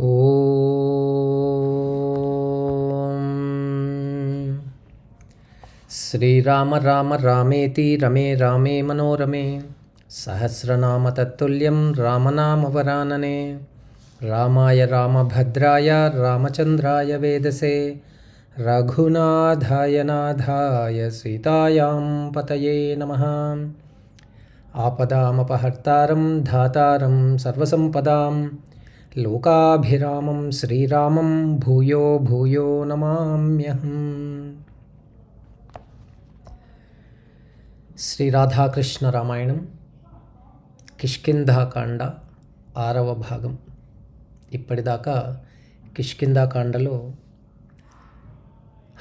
ॐ श्रीराम राम रामेति रमे रामे मनोरमे। सहस्रनाम तत्तुल्यं रामनामवरानने। रामाय रामभद्राय रामचन्द्राय वेदसे। रघुनाथाय नाथाय सीतायां पतये नमः। आपदामपहर्तारं धातारं सर्वसम्पदां లోకాభిరామం శ్రీరామం భూయో భూయో నమామ్యహం. శ్రీరాధాకృష్ణ రామాయణం కిష్కింధాకాండ ఆరవ భాగం. ఇప్పటిదాకా కిష్కింధాకాండలో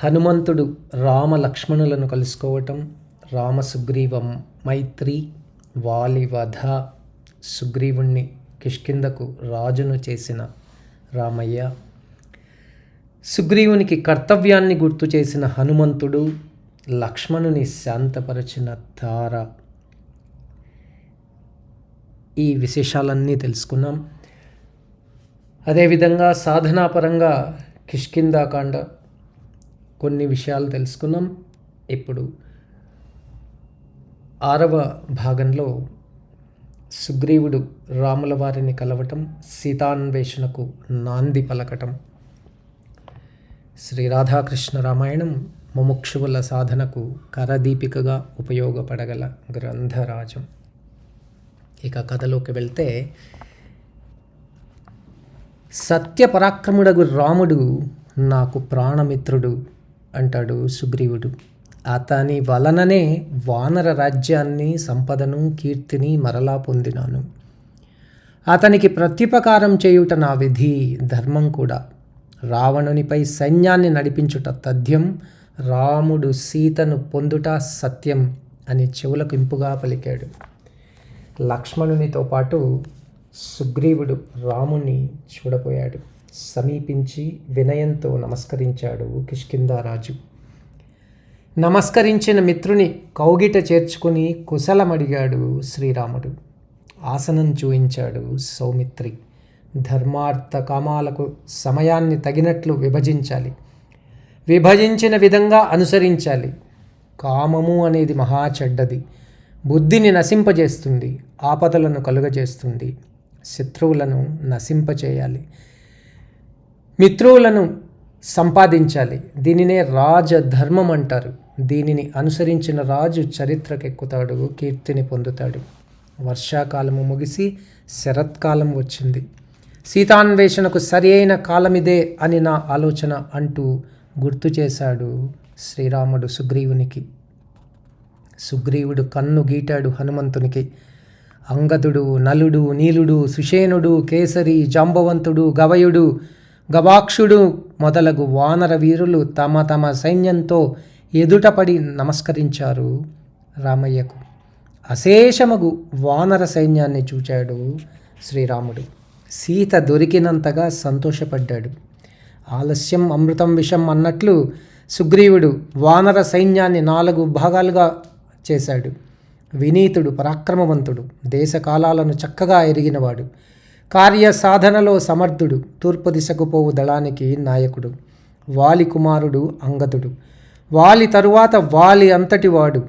హనుమంతుడు రామ లక్ష్మణులను కలుసుకోవటం రామ సుగ్రీవం మైత్రి వాలివధ సుగ్రీవుణ్ణి కిష్కిందకు రాజును చేసిన రామయ్య. సుగ్రీవునికి కర్తవ్యాన్ని గుర్తు చేసిన హనుమంతుడు లక్ష్మణుని శాంతపరచిన తార. ఈ విశేషాలన్నీ తెలుసుకున్నాం. అదేవిధంగా సాధనాపరంగా కిష్కిందాకాండ కొన్ని విషయాలు తెలుసుకున్నాం. ఇప్పుడు ఆరవ భాగంలో సుగ్రీవుడు రాముల వారిని కలవటం సీతాన్వేషణకు నాంది పలకటం. శ్రీ రాధాకృష్ణ రామాయణం ముముక్షువుల సాధనకు కరదీపికగా ఉపయోగపడగల గ్రంథరాజం. ఇక కథలోకి వెళ్తే సత్యపరాక్రముడగు రాముడు నాకు ప్రాణమిత్రుడు అంటాడు సుగ్రీవుడు. అతని వలననే వానర రాజ్యాన్ని సంపదను కీర్తిని మరలా పొందినాను. అతనికి ప్రత్యుపకారం చేయుట నా విధి ధర్మం కూడా. రావణునిపై సైన్యాన్ని నడిపించుట తథ్యం రాముడు సీతను పొందుట సత్యం అని చెవులకు ఇంపుగా పలికాడు. లక్ష్మణునితో పాటు సుగ్రీవుడు రాముణ్ణి చూడబోయాడు సమీపించి వినయంతో నమస్కరించాడు కిష్కిందారాజు నమస్కరించిన మిత్రుని కౌగిట చేర్చుకుని కుశలమడిగాడు శ్రీరాముడు. ఆసనం చూయించాడు సౌమిత్రి. ధర్మార్థ కామాలకు సమయాన్ని తగినట్లు విభజించాలి. విభజించిన విధంగా అనుసరించాలి. కామము అనేది మహా చెడ్డది. బుద్ధిని నశింపజేస్తుంది. ఆపదలను కలుగజేస్తుంది. శత్రువులను నశింపచేయాలి. మిత్రువులను సంపాదించాలి. దీనినే రాజధర్మం అంటారు. దీనిని అనుసరించిన రాజు చరిత్రకెక్కుతాడు కీర్తిని పొందుతాడు. వర్షాకాలము ముగిసి శరత్కాలం వచ్చింది. సీతాన్వేషణకు సరి అయిన కాలమిదే అని నా ఆలోచన అంటూ గుర్తు చేశాడు శ్రీరాముడు సుగ్రీవునికి. సుగ్రీవుడు కన్ను గీటాడు హనుమంతునికి. అంగదుడు నలుడు నీలుడు సుషేనుడు కేసరి జాంబవంతుడు గవయుడు గవాక్షుడు మొదలగు వానర వీరులు తమ తమ సైన్యంతో ఎదుటపడి నమస్కరించారు రామయ్యకు. అశేషమగు వానర సైన్యాన్ని చూచాడు శ్రీరాముడు. సీత దొరికినంతగా సంతోషపడ్డాడు. ఆలస్యం అమృతం విషం అన్నట్లు సుగ్రీవుడు వానర సైన్యాన్ని నాలుగు భాగాలుగా చేశాడు. వినీతుడు పరాక్రమవంతుడు దేశకాలాలను చక్కగా ఎరిగినవాడు. కార్య సాధనలో సమర్థుడు తూర్పు దిశకు పోవు దళానికి నాయకుడు. వాలి కుమారుడు అంగదుడు వాలి తరువాత వాలి అంతటివాడు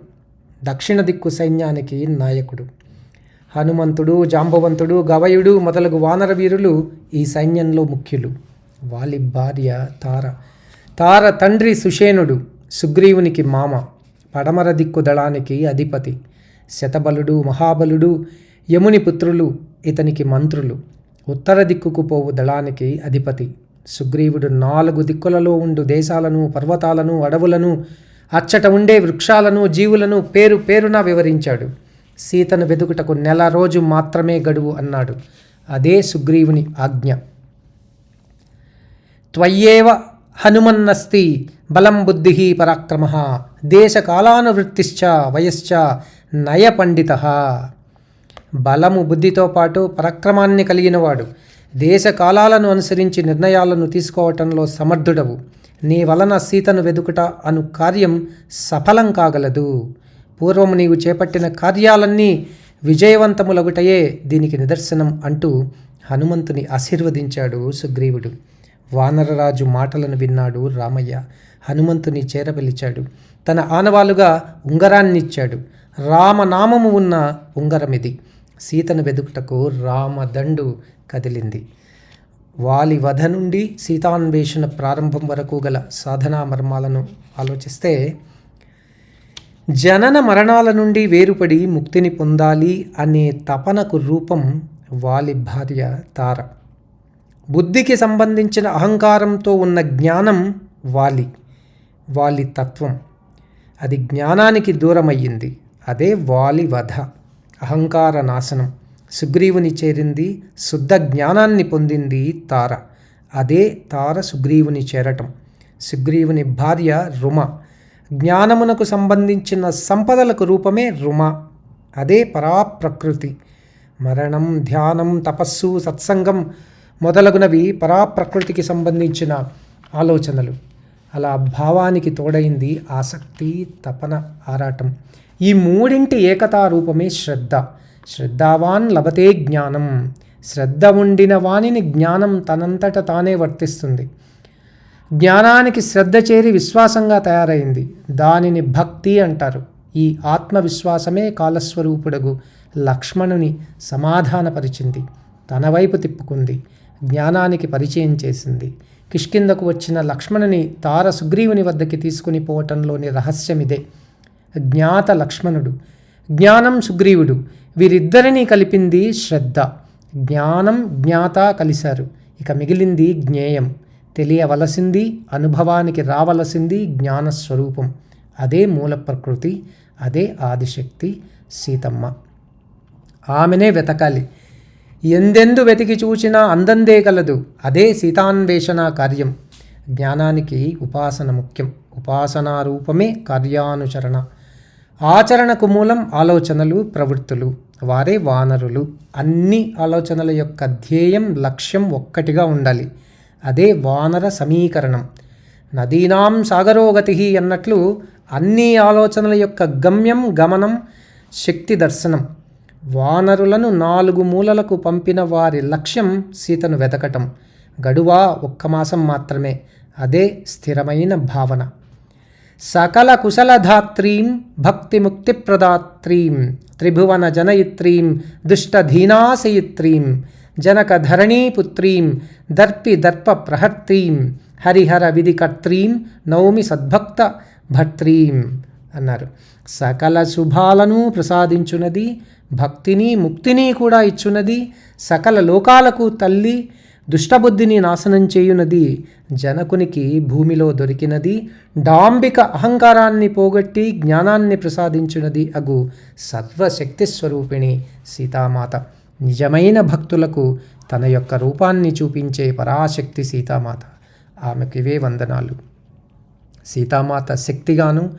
దక్షిణ దిక్కు సైన్యానికి నాయకుడు. హనుమంతుడు జాంబవంతుడు గవయుడు మొదలగు వానర వీరులు ఈ సైన్యంలో ముఖ్యులు. వాలి భార్య తార. తార తండ్రి సుషేనుడు సుగ్రీవునికి మామ. పడమర దిక్కు దళానికి అధిపతి. శతబలుడు మహాబలుడు యముని పుత్రులు ఇతనికి మంత్రులు. ఉత్తర దిక్కుకు పోవు దళానికి అధిపతి. సుగ్రీవుడు నాలుగు దిక్కులలో ఉండు దేశాలను పర్వతాలను అడవులను అచ్చట ఉండే వృక్షాలను జీవులను పేరు పేరున వివరించాడు. సీతను వెదుకుటకు నెల రోజు మాత్రమే గడువు అన్నాడు. అదే సుగ్రీవుని ఆజ్ఞ. త్వయ్యేవ హనుమన్నస్తి బలం బుద్ధి పరాక్రమ దేశకాలానువృత్తిశ్చ వయశ్చ నయ పండిత బలము బుద్ధితో పాటు పరాక్రమాన్ని కలిగినవాడు. దేశ కాలాలను అనుసరించి నిర్ణయాలను తీసుకోవటంలో సమర్థుడవు. నీ వలన సీతను వెదుకుట అను కార్యం సఫలం కాగలదు. పూర్వము నీవు చేపట్టిన కార్యాలన్నీ విజయవంతములగుటయే దీనికి నిదర్శనం అంటూ హనుమంతుని ఆశీర్వదించాడు సుగ్రీవుడు. వానరరాజు మాటలను విన్నాడు రామయ్య. హనుమంతుని చేరపిలిచాడు తన ఆనవాలుగా ఉంగరాన్నిచ్చాడు. రామనామము ఉన్న ఉంగరమిది. సీతను వెదుకుటకు రామదండు కదిలింది. వాలి వధ నుండి సీతాన్వేషణ ప్రారంభం వరకు గల సాధనా మర్మాలను ఆలోచిస్తే జనన మరణాల నుండి వేరుపడి ముక్తిని పొందాలి అనే తపనకు రూపం వాలి భార్య తార. బుద్ధికి సంబంధించిన అహంకారంతో ఉన్న జ్ఞానం వాలి వాలి తత్వం. అది జ్ఞానానికి దూరమయ్యింది. అదే వాలి వధ అహంకార నాశనం. సుగ్రీవుని చేరింది శుద్ధ జ్ఞానాన్ని పొందింది తార. అదే తార సుగ్రీవుని చేరటం. సుగ్రీవుని భార్య రుమ. జ్ఞానమునకు సంబంధించిన సంపదలకు రూపమే రుమ. అదే పరాప్రకృతి. మరణం ధ్యానం తపస్సు సత్సంగం మొదలగునవి పరాప్రకృతికి సంబంధించిన ఆలోచనలు. అలా భావానికి తోడైంది ఆసక్తి తపన ఆరాటం. ఈ మూడింటి ఏకతా రూపమే శ్రద్ధ. శ్రద్ధావాన్ లభతే జ్ఞానం. శ్రద్ధ ఉండిన వాణిని జ్ఞానం తనంతట తానే వర్తిస్తుంది. జ్ఞానానికి శ్రద్ధ చేరి విశ్వాసంగా తయారైంది. దానిని భక్తి అంటారు. ఈ ఆత్మవిశ్వాసమే కాలస్వరూపుడగు లక్ష్మణుని సమాధానపరిచింది. తన వైపు తిప్పుకుంది. జ్ఞానానికి పరిచయం చేసింది. కిష్కిందకు వచ్చిన లక్ష్మణుని తార సుగ్రీవుని వద్దకి తీసుకుని పోవటంలోని రహస్యమిదే. జ్ఞాత లక్ష్మణుడు. జ్ఞానం సుగ్రీవుడు. వీరిద్దరినీ కలిపింది శ్రద్ధ. జ్ఞానం జ్ఞాత కలిశారు. ఇక మిగిలింది జ్ఞేయం. తెలియవలసింది అనుభవానికి రావలసింది జ్ఞానస్వరూపం. అదే మూల ప్రకృతి అదే ఆదిశక్తి సీతమ్మ. ఆమెనే వెతకాలి. ఎందెందు వెతికి చూచినా అందందే కలదు అదే సీతాన్వేషణ కార్యం. జ్ఞానానికి ఉపాసన ముఖ్యం. ఉపాసనారూపమే కార్యానుచరణ. ఆచరణకు మూలం ఆలోచనలు ప్రవృత్తులు. వారే వానరులు. అన్ని ఆలోచనల యొక్క ధ్యేయం లక్ష్యం ఒక్కటిగా ఉండాలి. అదే వానర సమీకరణం. నదీనాం సాగరోగతి అన్నట్లు అన్ని ఆలోచనల యొక్క గమ్యం గమనం శక్తి దర్శనం. వానరులను నాలుగు మూలలకు పంపిన వారి లక్ష్యం సీతను వెతకటం గడువా ఒక్క మాసం మాత్రమే. అదే స్థిరమైన భావన. సకల కుశలధాత్రీం భక్తిముక్తిప్రదాత్రీం త్రిభువన జనయిత్రీం దుష్టధీనాశయిత్రీం జనకధరణీపుత్రీం దర్పి దర్ప ప్రహర్త్రీం హరిహర విధికర్త్రీం నౌమి సద్భక్త భర్త్రీం అన్నారు. సకల శుభాలను ప్రసాదించున్నది భక్తిని ముక్తిని కూడా ఇచ్చున్నది సకల లోకాలకు తల్లి దుష్టబుద్ధిని నాశనం చేయునది జనకునికి భూమిలో దొరికినది. డాంబిక అహంకారాన్ని పోగొట్టి జ్ఞానాన్ని ప్రసాదించునది అగు సర్వశక్తి స్వరూపిణి సీతామాత. నిజమైన భక్తులకు తన యొక్క రూపాన్ని చూపించే పరాశక్తి సీతామాత. ఆమెకివే వందనాలు. సీతామాత శక్తిగాను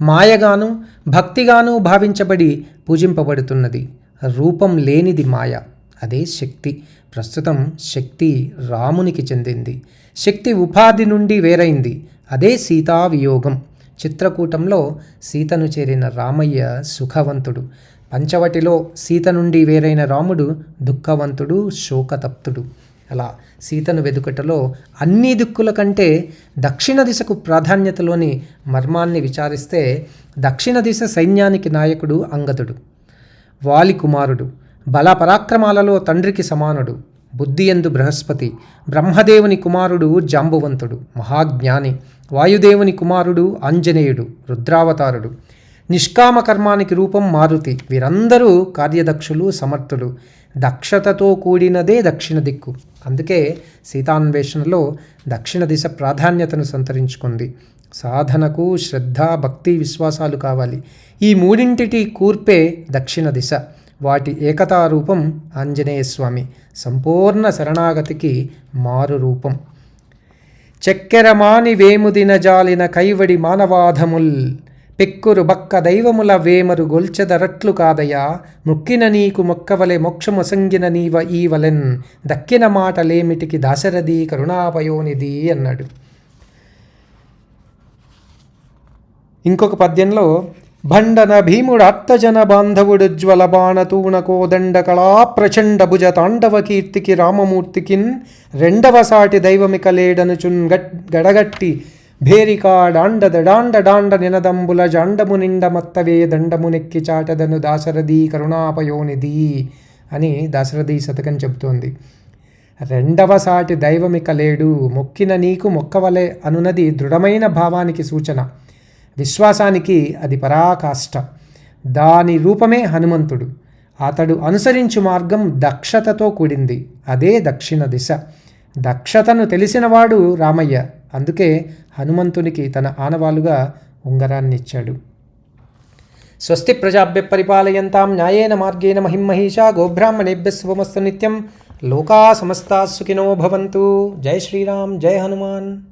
మాయగాను భక్తిగాను భావించబడి పూజింపబడుతున్నది. రూపం లేనిది మాయ. అదే శక్తి. ప్రస్తుతం శక్తి రామునికి చెందింది. శక్తి ఉపాధి నుండి వేరైంది. అదే సీతా వియోగం చిత్రకూటంలో సీతను చేరిన రామయ్య సుఖవంతుడు. పంచవటిలో సీత నుండి వేరైన రాముడు దుఃఖవంతుడు శోకతప్తుడు. అలా సీతను వెదుకటలో అన్ని దిక్కుల కంటే దక్షిణ దిశకు ప్రాధాన్యతలోని మర్మాన్ని విచారిస్తే దక్షిణ దిశ సైన్యానికి నాయకుడు అంగదుడు వాలి కుమారుడు బల పరాక్రమాలలో తండ్రికి సమానుడు బుద్ధియందు బృహస్పతి బ్రహ్మదేవుని కుమారుడు జాంబువంతుడు మహాజ్ఞాని వాయుదేవుని కుమారుడు ఆంజనేయుడు రుద్రావతారుడు. నిష్కామ కర్మానికి రూపం మారుతి. వీరందరూ కార్యదక్షులు సమర్థులు. దక్షతతో కూడినదే దక్షిణ దిక్కు. అందుకే సీతాన్వేషణలో దక్షిణ దిశ ప్రాధాన్యతను సంతరించుకుంది. సాధనకు శ్రద్ధ భక్తి విశ్వాసాలు కావాలి. ఈ మూడింటిటి కూర్పే దక్షిణ దిశ. వాటి ఏకతారూపం ఆంజనేయస్వామి. ఆంజనేయ స్వామి సంపూర్ణ శరణాగతికి మారు రూపం చెక్కెరమాని వేముదిన జాలిన కైవడి మానవాధముల్. పెక్కురు బక్క దైవముల వేమరు గొల్చెదరట్లు కాదయా. ముక్కిన నీకు మొక్కవలె మోక్షమొసంగిన నీవ ఈవలెన్. దక్కిన మాటలేమిటికి దాశరథి కరుణాపయోనిది అన్నాడు. ఇంకొక పద్యంలో భండన భీముడు అత్తజన బాంధవుడుజ్వల బాణతూణ కోదండ కళా ప్రచండ భుజ తాండవ కీర్తికి రామమూర్తికిన్ రెండవ సాటి దైవమిక లేడనుచున్ గట్ గడగట్టి భేరికాడాండద డాండ డాండ నినదంబుల జాండము నిండ మత్తవే దండము నెక్కి చాటదను దాశరథి కరుణాపయోనిధి అని దాశరథి శతకం చెబుతోంది. రెండవ సాటి దైవమిక లేడు మొక్కిన నీకు మొక్కవలే అనునది దృఢమైన భావానికి సూచన. విశ్వాసానికి అది పరాకాష్ట. దాని రూపమే హనుమంతుడు. అతడు అనుసరించు మార్గం దక్షతతో కూడింది. అదే దక్షిణ దిశ. దక్షతను తెలిసినవాడు రామయ్య. అందుకే హనుమంతునికి తన ఆనవాలుగా ఉంగరాన్నిచ్చాడు. స్వస్తి ప్రజాభ్య పరిపాలయంతాం న్యాయేన మార్గేణ మహిమహీషా గోబ్రాహ్మణేభ్య శుభమస్తు నిత్యం. లోకా సమస్తా సుఖినో భవంతు. జై శ్రీరామ్ జై హనుమాన్.